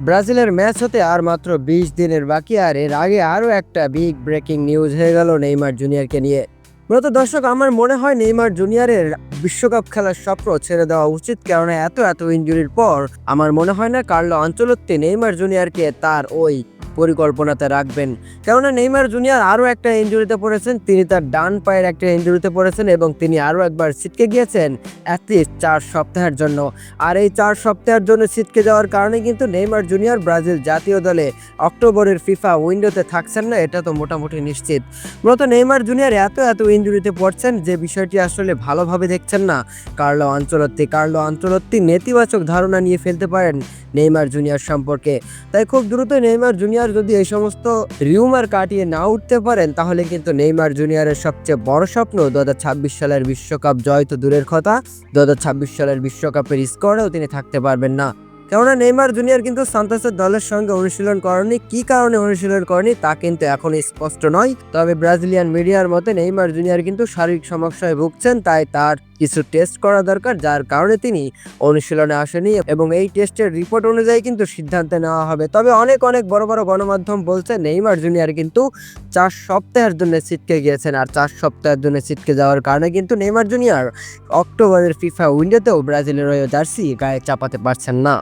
ব্রাজিলের ম্যাচ হতে আর মাত্র বিশ দিনের বাকি, আর এর আগে আরও একটা বিগ ব্রেকিং নিউজ হয়ে গেল নেইমার জুনিয়রকে নিয়ে। মূলত দর্শক, আমার মনে হয় নেইমার জুনিয়রের বিশ্বকাপ খেলার স্বপ্ন ছেড়ে দেওয়া উচিত কেননা এত এত ইঞ্জুরির পর আমার মনে হয় না কার্লো আঞ্চলত্তি নেইমার জুনিয়রকে তার ওই পরিকল্পনাতে রাখবেন। কেননা নেইমার জুনিয়র আরও একটা ইঞ্জুরিতে পড়েছেন, তিনি তার ডান পায়ের একটা ইঞ্জুরিতে পড়েছেন এবং তিনি আরও একবার ছিটকে গিয়েছেন অ্যাটলিস্ট চার সপ্তাহের জন্য। আর এই চার সপ্তাহের জন্য ছিটকে যাওয়ার কারণে কিন্তু নেইমার জুনিয়র ব্রাজিল জাতীয় দলে অক্টোবরের ফিফা উইন্ডোতে থাকছেন না, এটা তো মোটামুটি নিশ্চিত। মূলত নেইমার জুনিয়র এত এত ইঞ্জুরিতে পড়ছেন যে বিষয়টি আসলে ভালোভাবে দেখছেন না। কার্লো আঞ্চলত্তি কার্লো আঞ্চলত্তি নেতিবাচক ধারণা নিয়ে ফেলতে পারেন নেইমার জুনিয়র সম্পর্কে। তাই খুব দ্রুত নেইমার জুনিয়র যদি এই সমস্ত রিউমার কাটিয়ে না উঠতে পারেন, তাহলে কিন্তু নেইমার জুনিয়রের সবচেয়ে বড় স্বপ্ন দুহাজার ছাব্বিশ সালের বিশ্বকাপ জয় তো দূরের কথা। দু হাজার ছাব্বিশ সালের বিশ্বকাপের স্কোরেও তিনি থাকতে পারবেন না। কেননা নেইমার জুনিয়র কিন্তু সান্তাসের দলের সঙ্গে অনুশীলন করেনি কি কারণে অনুশীলন করেনি তা কিন্তু এখন স্পষ্ট নয়। তবে ব্রাজিলিয়ান মিডিয়ার মতে নেইমার জুনিয়র কিন্তু শারীরিক সমস্যায় ভুগছেন, তাই তার কিছু টেস্ট করা দরকার, যার কারণে তিনি অনুশীলনে আসেনি এবং এই টেস্টের রিপোর্ট অনুযায়ী কিন্তু সিদ্ধান্ত নেওয়া হবে। তবে অনেক অনেক বড় বড় গণমাধ্যম বলছে নেইমার জুনিয়ার কিন্তু চার সপ্তাহের জন্য ছিটকে গিয়েছেন আর চার সপ্তাহের জন্য ছিটকে যাওয়ার কারণে কিন্তু নেইমার জুনিয়ার অক্টোবরের ফিফা উইন্ডোতেও ব্রাজিলের হয়ে জার্সি গায়ে চাপাতে পারছেন না।